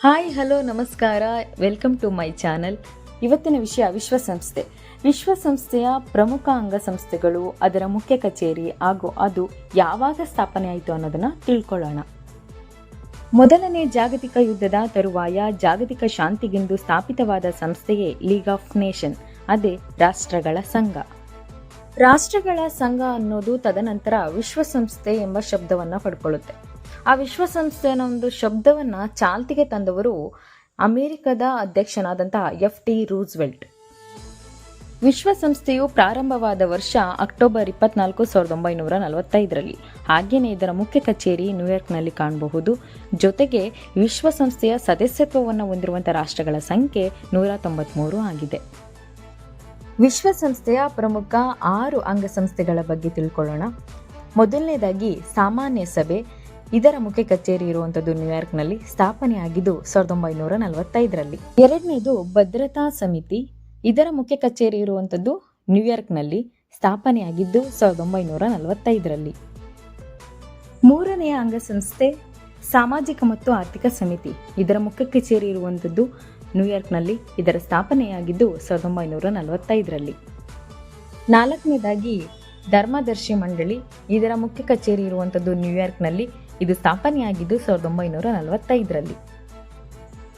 Hi, hello, ನಮಸ್ಕಾರ. Welcome to my channel ಇವತ್ತಿನ ವಿಷಯ ವಿಶ್ವಸಂಸ್ಥೆ. ವಿಶ್ವಸಂಸ್ಥೆಯ ಪ್ರಮುಖ ಅಂಗಸಂಸ್ಥೆಗಳು ಅದರ ಮುಖ್ಯ ಕಚೇರಿ ಹಾಗೂ ಅದು ಯಾವಾಗ ಸ್ಥಾಪನೆ ಆಯಿತು ಅನ್ನೋದನ್ನ ತಿಳ್ಕೊಳ್ಳೋಣ. ಮೊದಲನೇ ಜಾಗತಿಕ ಯುದ್ಧದ ತರುವಾಯ ಜಾಗತಿಕ ಶಾಂತಿಗೆಂದು ಸ್ಥಾಪಿತವಾದ ಸಂಸ್ಥೆಯೇ ಲೀಗ್ ಆಫ್ ನೇಷನ್ ಅದೇ ರಾಷ್ಟ್ರಗಳ ಸಂಘ. ರಾಷ್ಟ್ರಗಳ ಸಂಘ ಅನ್ನೋದು ತದನಂತರ ವಿಶ್ವಸಂಸ್ಥೆ ಎಂಬ ಶಬ್ದವನ್ನು ಪಡ್ಕೊಳ್ಳುತ್ತೆ. ಆ ವಿಶ್ವಸಂಸ್ಥೆ ಅನ್ನೋ ಒಂದು ಶಬ್ದವನ್ನು ಚಾಲ್ತಿಗೆ ತಂದವರು ಅಮೆರಿಕದ ಅಧ್ಯಕ್ಷನಾದಂತಹ ಎಫ್ ಟಿ ರೂಸ್ವೆಲ್ಟ್. ವಿಶ್ವಸಂಸ್ಥೆಯು ಪ್ರಾರಂಭವಾದ ವರ್ಷ ಅಕ್ಟೋಬರ್ ಇಪ್ಪತ್ನಾಲ್ಕು ಸಾವಿರದ ಒಂಬೈನೂರ ನಲವತ್ತೈದರಲ್ಲಿ. ಹಾಗೆಯೇ ಇದರ ಮುಖ್ಯ ಕಚೇರಿ ನ್ಯೂಯಾರ್ಕ್ನಲ್ಲಿ ಕಾಣಬಹುದು. ಜೊತೆಗೆ ವಿಶ್ವಸಂಸ್ಥೆಯ ಸದಸ್ಯತ್ವವನ್ನು ಹೊಂದಿರುವಂಥ ರಾಷ್ಟ್ರಗಳ ಸಂಖ್ಯೆ ನೂರ ತೊಂಬತ್ಮೂರು ಆಗಿದೆ. ವಿಶ್ವಸಂಸ್ಥೆಯ ಪ್ರಮುಖ ಆರು ಅಂಗಸಂಸ್ಥೆಗಳ ಬಗ್ಗೆ ತಿಳ್ಕೊಳ್ಳೋಣ. ಮೊದಲನೇದಾಗಿ ಸಾಮಾನ್ಯ ಸಭೆ ಇದರ ಮುಖ್ಯ ಕಚೇರಿ ಇರುವಂತದ್ದು ನ್ಯೂಯಾರ್ಕ್ನಲ್ಲಿ ಸ್ಥಾಪನೆಯಾಗಿದ್ದು ಸಾವಿರದ ಒಂಬೈನೂರ ನಲವತ್ತೈದರಲ್ಲಿ. ಎರಡನೇದು ಭದ್ರತಾ ಸಮಿತಿ. ಇದರ ಮುಖ್ಯ ಕಚೇರಿ ಇರುವಂಥದ್ದು ನ್ಯೂಯಾರ್ಕ್ನಲ್ಲಿ ಸ್ಥಾಪನೆಯಾಗಿದ್ದು ಸಾವಿರದ ಒಂಬೈನೂರ ನಲವತ್ತೈದರಲ್ಲಿ. ಮೂರನೆಯ ಅಂಗಸಂಸ್ಥೆ, ಸಾಮಾಜಿಕ ಮತ್ತು ಆರ್ಥಿಕ ಸಮಿತಿ. ಇದರ ಮುಖ್ಯ ಕಚೇರಿ ಇರುವಂಥದ್ದು ನ್ಯೂಯಾರ್ಕ್ನಲ್ಲಿ ಇದರ ಸ್ಥಾಪನೆಯಾಗಿದ್ದು ಸಾವಿರದ ಒಂಬೈನೂರ ನಲವತ್ತೈದರಲ್ಲಿ. ನಾಲ್ಕನೇದಾಗಿ ಧರ್ಮದರ್ಶಿ ಮಂಡಳಿ. ಇದರ ಮುಖ್ಯ ಕಚೇರಿ ಇರುವಂಥದ್ದು ನ್ಯೂಯಾರ್ಕ್ನಲ್ಲಿ ಇದು ಸ್ಥಾಪನೆಯಾಗಿದ್ದು ಸಾವಿರದ ಒಂಬೈನೂರ ನಲವತ್ತೈದರಲ್ಲಿ.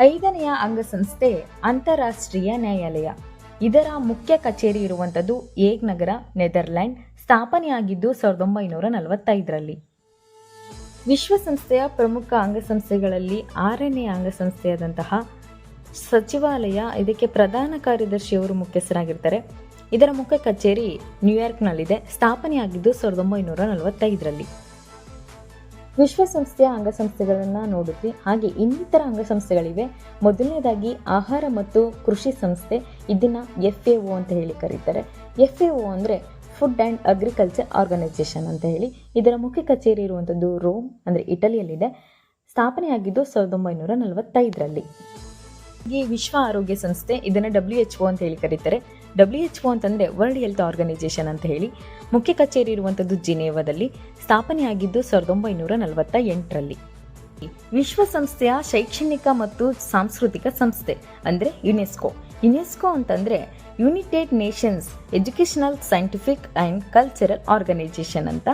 ಐದನೆಯ ಅಂಗಸಂಸ್ಥೆ ಅಂತಾರಾಷ್ಟ್ರೀಯ ನ್ಯಾಯಾಲಯ. ಇದರ ಮುಖ್ಯ ಕಚೇರಿ ಇರುವಂಥದ್ದು ಏಗ್ ನಗರ, ನೆದರ್ಲ್ಯಾಂಡ್, ಸ್ಥಾಪನೆಯಾಗಿದ್ದು ಸಾವಿರದ ಒಂಬೈನೂರ ನಲವತ್ತೈದರಲ್ಲಿ. ವಿಶ್ವಸಂಸ್ಥೆಯ ಪ್ರಮುಖ ಅಂಗಸಂಸ್ಥೆಗಳಲ್ಲಿ ಆರನೇ ಅಂಗಸಂಸ್ಥೆಯಾದಂತಹ ಸಚಿವಾಲಯ ಇದಕ್ಕೆ ಪ್ರಧಾನ ಕಾರ್ಯದರ್ಶಿಯವರು ಮುಖ್ಯಸ್ಥರಾಗಿರ್ತಾರೆ. ಇದರ ಮುಖ್ಯ ಕಚೇರಿ ನ್ಯೂಯಾರ್ಕ್ನಲ್ಲಿದೆ. ಸ್ಥಾಪನೆಯಾಗಿದ್ದು ಸಾವಿರದ ಒಂಬೈನೂರ ನಲವತ್ತೈದರಲ್ಲಿ. ವಿಶ್ವಸಂಸ್ಥೆಯ ಅಂಗಸಂಸ್ಥೆಗಳನ್ನು ನೋಡಿದ್ವಿ. ಹಾಗೆ ಇನ್ನಿತರ ಅಂಗಸಂಸ್ಥೆಗಳಿವೆ. ಮೊದಲನೇದಾಗಿ ಆಹಾರ ಮತ್ತು ಕೃಷಿ ಸಂಸ್ಥೆ, ಇದನ್ನ ಎಫ್ ಎ ಒ ಅಂತ ಹೇಳಿ ಕರೀತಾರೆ. ಎಫ್ ಎ ಒ ಅಂದರೆ ಫುಡ್ ಆ್ಯಂಡ್ ಅಗ್ರಿಕಲ್ಚರ್ ಆರ್ಗನೈಸೇಷನ್ ಅಂತ ಹೇಳಿ. ಇದರ ಮುಖ್ಯ ಕಚೇರಿ ಇರುವಂಥದ್ದು ರೋಮ್, ಅಂದರೆ ಇಟಲಿಯಲ್ಲಿದೆ. ಸ್ಥಾಪನೆಯಾಗಿದ್ದು ಸಾವಿರದ ಒಂಬೈನೂರ ನಲವತ್ತೈದರಲ್ಲಿ. ಈ ವಿಶ್ವ ಆರೋಗ್ಯ ಸಂಸ್ಥೆ ಇದನ್ನು ಡಬ್ಲ್ಯೂ ಎಚ್ ಓ ಅಂತ ಹೇಳಿ ಕರೀತಾರೆ. ಡಬ್ಲ್ಯೂ ಎಚ್ ಒ ಅಂತಂದರೆ ವರ್ಲ್ಡ್ ಹೆಲ್ತ್ ಆರ್ಗನೈಸೇಷನ್ ಅಂತ ಹೇಳಿ. ಮುಖ್ಯ ಕಚೇರಿ ಇರುವಂಥದ್ದು ಜಿನೇವಾದಲ್ಲಿ ಸ್ಥಾಪನೆಯಾಗಿದ್ದು ಸಾವಿರದ ಒಂಬೈನೂರ ನಲವತ್ತ ಎಂಟರಲ್ಲಿ. ವಿಶ್ವಸಂಸ್ಥೆಯ ಶೈಕ್ಷಣಿಕ ಮತ್ತು ಸಾಂಸ್ಕೃತಿಕ ಸಂಸ್ಥೆ ಅಂದರೆ ಯುನೆಸ್ಕೋ ಯುನೆಸ್ಕೋ ಅಂತಂದರೆ United Nations Educational Scientific and Cultural Organisation ಅಂತ.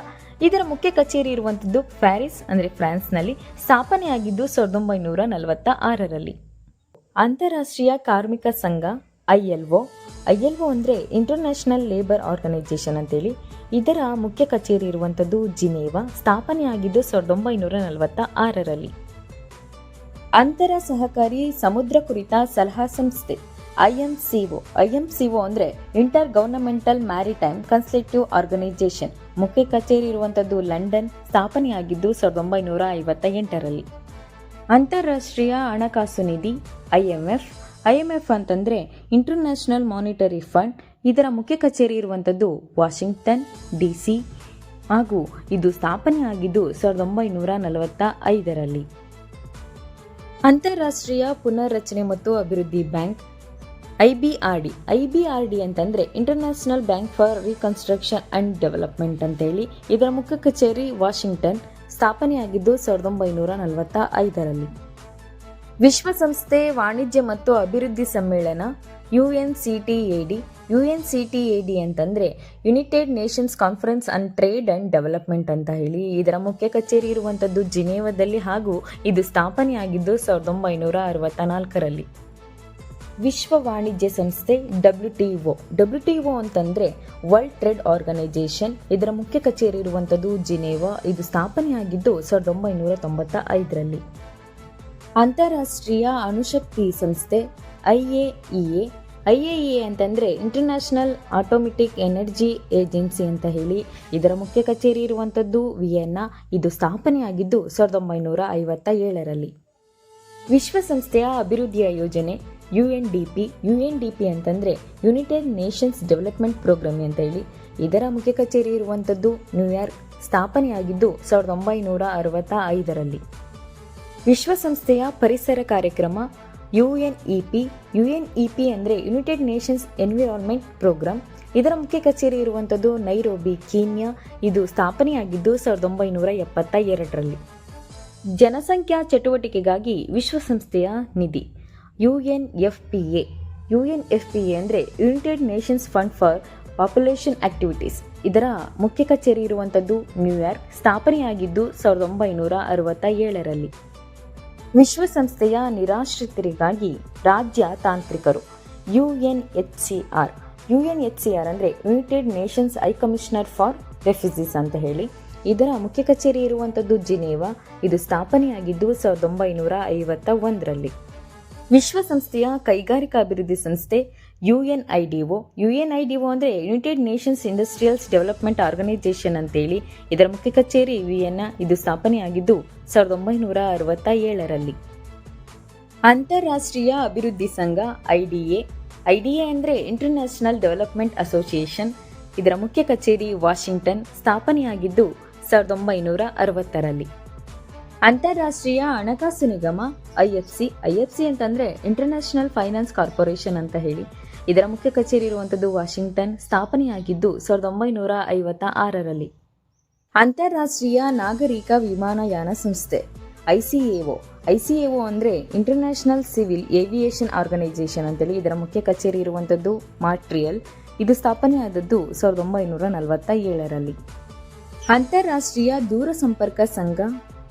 ಇದರ ಮುಖ್ಯ ಕಚೇರಿ ಇರುವಂಥದ್ದು ಪ್ಯಾರಿಸ್ ಅಂದರೆ ಫ್ರಾನ್ಸ್ನಲ್ಲಿ. ಸ್ಥಾಪನೆಯಾಗಿದ್ದು ಸಾವಿರದ ಒಂಬೈನೂರ ನಲವತ್ತ ಆರರಲ್ಲಿ. ಅಂತಾರಾಷ್ಟ್ರೀಯ ಕಾರ್ಮಿಕ ಸಂಘ I L O I L O ಅಂದರೆ ಇಂಟರ್ನ್ಯಾಷನಲ್ ಲೇಬರ್ ಆರ್ಗನೈಜೇಷನ್ ಅಂತೇಳಿ. ಇದರ ಮುಖ್ಯ ಕಚೇರಿ ಇರುವಂಥದ್ದು ಜಿನೇವಾ. ಸ್ಥಾಪನೆಯಾಗಿದ್ದು ಸಾವಿರದ ಒಂಬೈನೂರ ನಲವತ್ತ ಆರರಲ್ಲಿ ಅಂತರ ಸಹಕಾರಿ ಸಮುದ್ರ ಕುರಿತ ಸಲಹಾ ಸಂಸ್ಥೆ, I M C O. I M C O ಅಂದರೆ inter governmental maritime consultative organisation ಮುಖ್ಯ ಕಚೇರಿ ಇರುವಂಥದ್ದು ಲಂಡನ್. ಸ್ಥಾಪನೆಯಾಗಿದ್ದು ಸಾವಿರದ ಒಂಬೈನೂರ ಐವತ್ತ ಎಂಟರಲ್ಲಿ. ಅಂತಾರಾಷ್ಟ್ರೀಯ ಹಣಕಾಸು ನಿಧಿ, I M F. I M F ಅಂತಂದರೆ ಇಂಟರ್ನ್ಯಾಷನಲ್ ಮಾನಿಟರಿ ಫಂಡ್ ಇದರ ಮುಖ್ಯ ಕಚೇರಿ ಇರುವಂಥದ್ದು ವಾಷಿಂಗ್ಟನ್ ಡಿ ಸಿ ಹಾಗೂ ಇದು ಸ್ಥಾಪನೆಯಾಗಿದ್ದು ಸಾವಿರದ ಒಂಬೈನೂರ ನಲವತ್ತ ಐದರಲ್ಲಿ. ಅಂತಾರಾಷ್ಟ್ರೀಯ ಪುನರ್ರಚನೆ ಮತ್ತು ಅಭಿವೃದ್ಧಿ bank, I B R D. I B R D ಅಂತಂದರೆ International Bank for Reconstruction and Development ಅಂತೇಳಿ ಇದರ ಮುಖ್ಯ ಕಚೇರಿ ವಾಷಿಂಗ್ಟನ್ ಸ್ಥಾಪನೆಯಾಗಿದ್ದು ಸಾವಿರದ ಒಂಬೈನೂರ ನಲವತ್ತ ಐದರಲ್ಲಿ. ವಿಶ್ವಸಂಸ್ಥೆ ವಾಣಿಜ್ಯ ಮತ್ತು ಅಭಿವೃದ್ಧಿ ಸಮ್ಮೇಳನ U N C T A D U N C T A D ಅಂತಂದರೆ United Nations Conference on Trade and Development ಅಂತ ಹೇಳಿ ಇದರ ಮುಖ್ಯ ಕಚೇರಿ ಇರುವಂಥದ್ದು ಜಿನೇವದಲ್ಲಿ ಹಾಗೂ ಇದು ಸ್ಥಾಪನೆಯಾಗಿದ್ದು ಸಾವಿರದ ಒಂಬೈನೂರ ಅರವತ್ತ ನಾಲ್ಕರಲ್ಲಿ ವಿಶ್ವ ವಾಣಿಜ್ಯ ಸಂಸ್ಥೆ W T O W T O ಅಂತಂದರೆ ವರ್ಲ್ಡ್ ಟ್ರೇಡ್ ಆರ್ಗನೈಜೇಷನ್ ಇದರ ಮುಖ್ಯ ಕಚೇರಿ ಇರುವಂಥದ್ದು ಜಿನೇವಾ. ಇದು ಸ್ಥಾಪನೆಯಾಗಿದ್ದು ಸಾವಿರದ ಒಂಬೈನೂರ ತೊಂಬತ್ತ ಐದರಲ್ಲಿ. ಅಂತಾರಾಷ್ಟ್ರೀಯ ಅಣುಶಕ್ತಿ ಸಂಸ್ಥೆ I A E A I A E A ಅಂತಂದರೆ ಇಂಟರ್ನ್ಯಾಷನಲ್ ಆಟೋಮೆಟಿಕ್ ಎನರ್ಜಿ ಏಜೆನ್ಸಿ ಅಂತ ಹೇಳಿ ಇದರ ಮುಖ್ಯ ಕಚೇರಿ ಇರುವಂಥದ್ದು ವಿಯೆನ್ನಾ. ಇದು ಸ್ಥಾಪನೆಯಾಗಿದ್ದು ಸಾವಿರದ ಒಂಬೈನೂರ ಐವತ್ತ ಏಳರಲ್ಲಿ ವಿಶ್ವಸಂಸ್ಥೆಯ ಅಭಿವೃದ್ಧಿಯ ಯೋಜನೆ U N D P U N D P ಅಂತಂದರೆ ಯುನೈಟೆಡ್ ನೇಷನ್ಸ್ ಡೆವಲಪ್ಮೆಂಟ್ ಪ್ರೋಗ್ರಾಮ್ ಅಂತ ಹೇಳಿ ಇದರ ಮುಖ್ಯ ಕಚೇರಿ ಇರುವಂಥದ್ದು ನ್ಯೂಯಾರ್ಕ್. ಸ್ಥಾಪನೆಯಾಗಿದ್ದು ಸಾವಿರದ ಒಂಬೈನೂರ ಅರವತ್ತ ಐದರಲ್ಲಿ ವಿಶ್ವಸಂಸ್ಥೆಯ ಪರಿಸರ ಕಾರ್ಯಕ್ರಮ U N E P U N E P ಅಂದರೆ ಯುನೈಟೆಡ್ ನೇಷನ್ಸ್ ಎನ್ವಿರಾನ್ಮೆಂಟ್ ಪ್ರೋಗ್ರಾಮ್ ಇದರ ಮುಖ್ಯ ಕಚೇರಿ ಇರುವಂಥದ್ದು ನೈರೋಬಿ, ಕೀನ್ಯಾ. ಇದು ಸ್ಥಾಪನೆಯಾಗಿದ್ದು ಸಾವಿರದ ಒಂಬೈನೂರ ಎಪ್ಪತ್ತ ಎರಡರಲ್ಲಿ ಜನಸಂಖ್ಯಾ ಚಟುವಟಿಕೆಗಾಗಿ ವಿಶ್ವಸಂಸ್ಥೆಯ ನಿಧಿ. U N F P A U N F P A ಅಂದರೆ United Nations Fund for Population Activities ಇದರ ಮುಖ್ಯ ಕಚೇರಿ ಇರುವಂಥದ್ದು ನ್ಯೂಯಾರ್ಕ್. ಸ್ಥಾಪನೆಯಾಗಿದ್ದು ಸಾವಿರದ ಒಂಬೈನೂರ ಅರವತ್ತ ಏಳರಲ್ಲಿ ವಿಶ್ವಸಂಸ್ಥೆಯ ನಿರಾಶ್ರಿತರಿಗಾಗಿ ರಾಜ್ಯ ತಾಂತ್ರಿಕರು U N H C R U N H C R ಅಂದರೆ United Nations High Commissioner for Refugees ಅಂತ ಹೇಳಿ, ಇದರ ಮುಖ್ಯ ಕಚೇರಿ ಇರುವಂಥದ್ದು ಜಿನೇವಾ. ಇದು ಸ್ಥಾಪನೆಯಾಗಿದ್ದು ಸಾವಿರದ ಒಂಬೈನೂರ ಐವತ್ತ ಒಂದರಲ್ಲಿ ವಿಶ್ವಸಂಸ್ಥೆಯ ಕೈಗಾರಿಕಾ ಅಭಿವೃದ್ಧಿ ಸಂಸ್ಥೆ U N I D O U N I D O ಅಂದರೆ United Nations Industrials Development Organisation ಅಂತೇಳಿ ಇದರ ಮುಖ್ಯ ಕಚೇರಿ ವಿಯೆನ್ನ ಇದು ಸ್ಥಾಪನೆಯಾಗಿದ್ದು ಸಾವಿರದ ಒಂಬೈನೂರ ಅರವತ್ತ ಏಳರಲ್ಲಿ ಅಂತಾರಾಷ್ಟ್ರೀಯ ಅಭಿವೃದ್ಧಿ ಸಂಘ I D A I D A ಅಂದರೆ ಇಂಟರ್ನ್ಯಾಷನಲ್ ಡೆವಲಪ್ಮೆಂಟ್ ಅಸೋಸಿಯೇಷನ್ ಇದರ ಮುಖ್ಯ ಕಚೇರಿ ವಾಷಿಂಗ್ಟನ್ ಸ್ಥಾಪನೆಯಾಗಿದ್ದು ಸಾವಿರದ ಒಂಬೈನೂರ ಅರವತ್ತರಲ್ಲಿ. ಅಂತಾರಾಷ್ಟ್ರೀಯ ಹಣಕಾಸು ನಿಗಮ, I F C. I F C ಅಂತಂದರೆ ಇಂಟರ್ನ್ಯಾಷನಲ್ ಫೈನಾನ್ಸ್ ಕಾರ್ಪೊರೇಷನ್ ಅಂತ ಹೇಳಿ. ಇದರ ಮುಖ್ಯ ಕಚೇರಿ ಇರುವಂಥದ್ದು ವಾಷಿಂಗ್ಟನ್, ಸ್ಥಾಪನೆಯಾಗಿದ್ದು ಸಾವಿರದ ಒಂಬೈನೂರ ಐವತ್ತ ಆರರಲ್ಲಿ ಅಂತಾರಾಷ್ಟ್ರೀಯ ನಾಗರಿಕ ವಿಮಾನಯಾನ ಸಂಸ್ಥೆ I C A O I C A O ಅಂದರೆ ಇಂಟರ್ನ್ಯಾಷನಲ್ ಸಿವಿಲ್ ಏವಿಯೇಷನ್ ಆರ್ಗನೈಸೇಷನ್ ಅಂತೇಳಿ ಇದರ ಮುಖ್ಯ ಕಚೇರಿ ಇರುವಂಥದ್ದು ಮಾಟ್ರಿಯಲ್ ಇದು ಸ್ಥಾಪನೆಯಾದದ್ದು ಸಾವಿರದ ಒಂಬೈನೂರ ನಲವತ್ತ ಏಳರಲ್ಲಿ ಅಂತಾರಾಷ್ಟ್ರೀಯ ದೂರ ಸಂಪರ್ಕ ಸಂಘ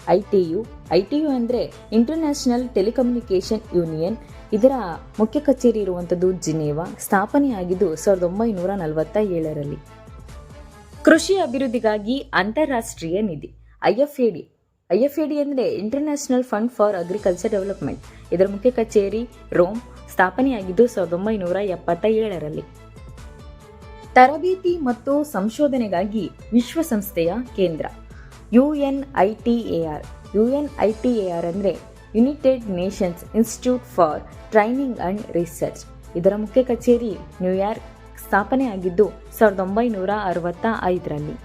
I T U I T U ಅಂದರೆ ಇಂಟರ್ನ್ಯಾಷನಲ್ ಟೆಲಿಕಮ್ಯುನಿಕೇಷನ್ ಯೂನಿಯನ್ ಇದರ ಮುಖ್ಯ ಕಚೇರಿ ಇರುವಂಥದ್ದು ಜಿನೇವಾ, ಸ್ಥಾಪನೆಯಾಗಿದ್ದು ಸಾವಿರದ ಒಂಬೈನೂರ ನಲವತ್ತ ಏಳರಲ್ಲಿ ಕೃಷಿ ಅಭಿವೃದ್ಧಿಗಾಗಿ ಅಂತಾರಾಷ್ಟ್ರೀಯ ನಿಧಿ I F A D I F A D ಅಂದರೆ International Fund for Agriculture Development ಇದರ ಮುಖ್ಯ ಕಚೇರಿ ರೋಮ್, ಸ್ಥಾಪನೆಯಾಗಿದ್ದು ಸಾವಿರದ ಒಂಬೈನೂರ ಎಪ್ಪತ್ತ ಏಳರಲ್ಲಿ ತರಬೇತಿ ಮತ್ತು ಸಂಶೋಧನೆಗಾಗಿ ವಿಶ್ವಸಂಸ್ಥೆಯ ಕೇಂದ್ರ U N I T A R U N I T A R ಅಂದರೆ United Nations Institute for Training and Research ಇದರ ಮುಖ್ಯ ಕಚೇರಿ ನ್ಯೂಯಾರ್ಕ್ ಸ್ಥಾಪನೆಯಾಗಿದ್ದು ಸಾವಿರದ ಒಂಬೈನೂರ ಅರವತ್ತ ಐದರಲ್ಲಿ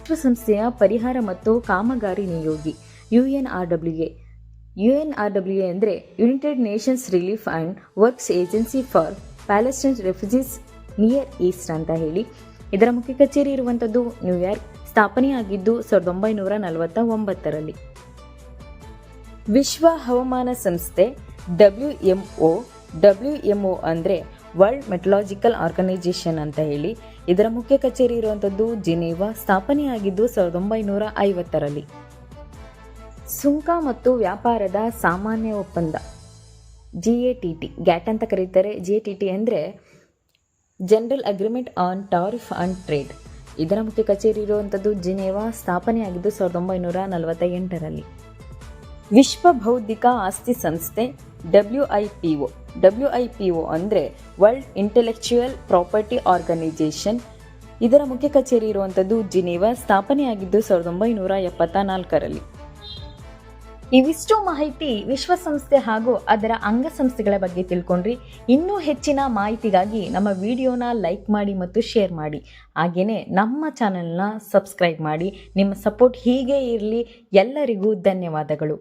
ವಿಶ್ವಸಂಸ್ಥೆಯ ಪರಿಹಾರ ಮತ್ತು ಕಾಮಗಾರಿ Niyogi U N R W A U N R W A ಅಂದರೆ United Nations Relief and Works Agency for Palestine Refugees Near East ಅಂತ ಹೇಳಿ. ಇದರ ಮುಖ್ಯ ಕಚೇರಿ ಇರುವಂಥದ್ದು ನ್ಯೂಯಾರ್ಕ್ ಸ್ಥಾಪನೆಯಾಗಿದ್ದು ಸಾವಿರದ ಒಂಬೈನೂರ ನಲವತ್ತ ಒಂಬತ್ತರಲ್ಲಿ ವಿಶ್ವ ಹವಾಮಾನ ಸಂಸ್ಥೆ W M O W M O ಅಂದರೆ ವರ್ಲ್ಡ್ ಮೆಟಲಾಜಿಕಲ್ ಆರ್ಗನೈಜೇಷನ್ ಅಂತ ಹೇಳಿ ಇದರ ಮುಖ್ಯ ಕಚೇರಿ ಇರುವಂಥದ್ದು ಜಿನೇವಾ, ಸ್ಥಾಪನೆಯಾಗಿದ್ದು ಸಾವಿರದ ಒಂಬೈನೂರ ಐವತ್ತರಲ್ಲಿ. ಸುಂಕ ಮತ್ತು ವ್ಯಾಪಾರದ ಸಾಮಾನ್ಯ ಒಪ್ಪಂದ. G A T T GATT ಅಂತ ಕರೀತಾರೆ. ಜಿ ಎ ಟಿ ಟಿ ಅಂದರೆ General Agreement on Tariff and Trade ಇದರ ಮುಖ್ಯ ಕಚೇರಿ ಇರುವಂಥದ್ದು ಜಿನೇವಾ, ಸ್ಥಾಪನೆಯಾಗಿದ್ದು ಸಾವಿರದ ಒಂಬೈನೂರ ನಲವತ್ತ ಎಂಟರಲ್ಲಿ ವಿಶ್ವ ಬೌದ್ಧಿಕ ಆಸ್ತಿ ಸಂಸ್ಥೆ W I P O W I P O ಅಂದರೆ ವರ್ಲ್ಡ್ ಇಂಟೆಲೆಕ್ಚುಯಲ್ ಪ್ರಾಪರ್ಟಿ ಆರ್ಗನೈಜೇಷನ್ ಇದರ ಮುಖ್ಯ ಕಚೇರಿ ಇರುವಂಥದ್ದು ಜಿನೀವಾ, ಸ್ಥಾಪನೆಯಾಗಿದ್ದು ಸಾವಿರದ ಒಂಬೈನೂರ ಎಪ್ಪತ್ತ ನಾಲ್ಕರಲ್ಲಿ ಇವಿಷ್ಟು ಮಾಹಿತಿ ವಿಶ್ವಸಂಸ್ಥೆ ಹಾಗೂ ಅದರ ಅಂಗಸಂಸ್ಥೆಗಳ ಬಗ್ಗೆ ತಿಳ್ಕೊಂಡ್ರಿ. ಇನ್ನೂ ಹೆಚ್ಚಿನ ಮಾಹಿತಿಗಾಗಿ ನಮ್ಮ ವಿಡಿಯೋನ ಲೈಕ್ ಮಾಡಿ ಮತ್ತು ಶೇರ್ ಮಾಡಿ. ಹಾಗೆಯೇ ನಮ್ಮ ಚಾನಲ್ನ ಸಬ್ಸ್ಕ್ರೈಬ್ ಮಾಡಿ. ನಿಮ್ಮ ಸಪೋರ್ಟ್ ಹೀಗೆ ಇರಲಿ. ಎಲ್ಲರಿಗೂ ಧನ್ಯವಾದಗಳು.